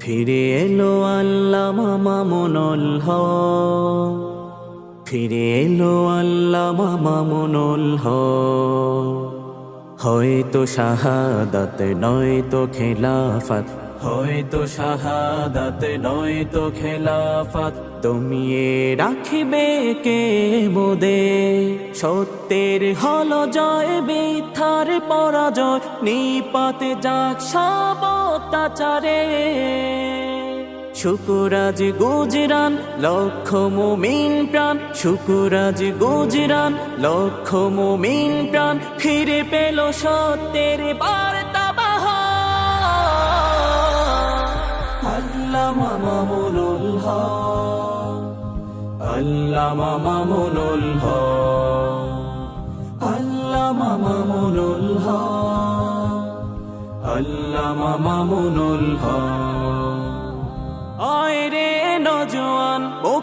ফিরে এলো আল্লামা মামুনুল হক। ফিরে এলো আল্লামা মামুনুল হক। হয়তো শাহাদাত, নয়তো খেলাফত। হয়তো শাহাদাত, নয়তো খেলাফত। তুমি রাখিবে কে মোদে সত্যের হল জয়, মিথ্যার পরাজয়। নিপাতে যাক সব অত্যাচারে। শুকুরাজ গুজরান, লক্ষ মুমিন প্রাণ। শুকুরাজ গুজরান, লক্ষ মুমিন প্রাণ। ফিরে পেল সত্যের বার্তা আল্লাহ মামুনুল হক। আল্লাহ মামুনুল হক। আল্লাহ মামুনুল হক। আল্লাহ মামুনুল হক।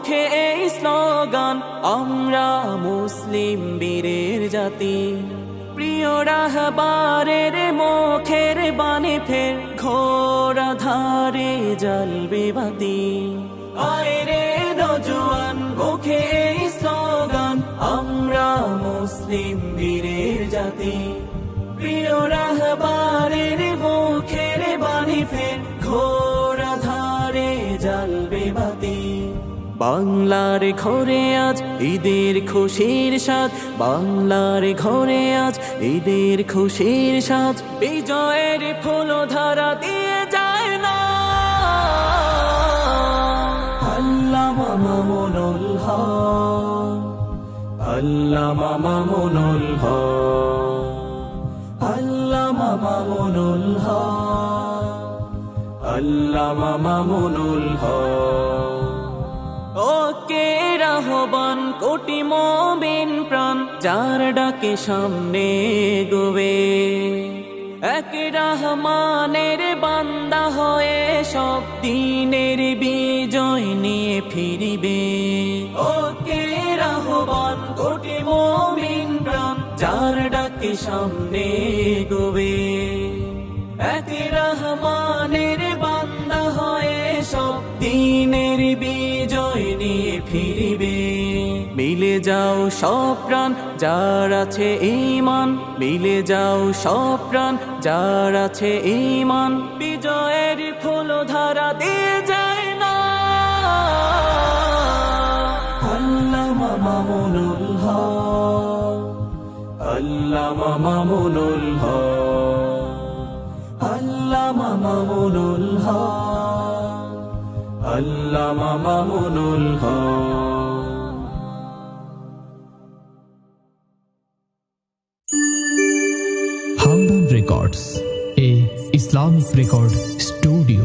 মুখে এই স্লোগান, আমরা মুসলিম বীরের জাতি। প্রিয় রাহবারের মুখের বাণী ফের ঘোর ধারে জলবে বাতি। আয় রে মুখে এই স্লোগান, আমরা মুসলিম বীরের জাতি। প্রিয় রাহবারের মুখের বাণী ফের ঘোর ধারে জ্বলবে বাতি। বাংলার ঘরে আজ ঈদের খুশির সাজ বাংলার ঘরে আজ ঈদের খুশির সাজ বিজয়ের ফুল ধারা দিয়ে যায় না। আল্লাহ মামুনুল হক। আল্লাহ মামুনুল হক। আল্লাহ মামুনুল হক। আল্লাহ মামুনুল হক। ওকে রাহবান? কোটি মবিন প্রাণ, যার ডাকে সামনে গোবে এক রহমানের বান্দা হয়ে সব দিনের বিজয় নিয়ে ফিরিবে। ওকে রাহবান, কোটি মবিন প্রাণ, যার ডাকে সামনে গোবে এক রহমানের বান্দা হয়ে সব দিনের বিজয় নিয়ে ফিরিবে। মিলে যাও সব প্রাণ যার আছে ইমান মিলে যাও সব প্রাণ যার আছে ইমান বিজয়ের ফুল ধারা দিয়ে যায় না। আল্লাহ মামুনুল হক। আল্লাহ মামুনুল হক। আল্লাহ মামুনুল হক। আল্লাহ মামুনুল হক Records, a Islamic record studio.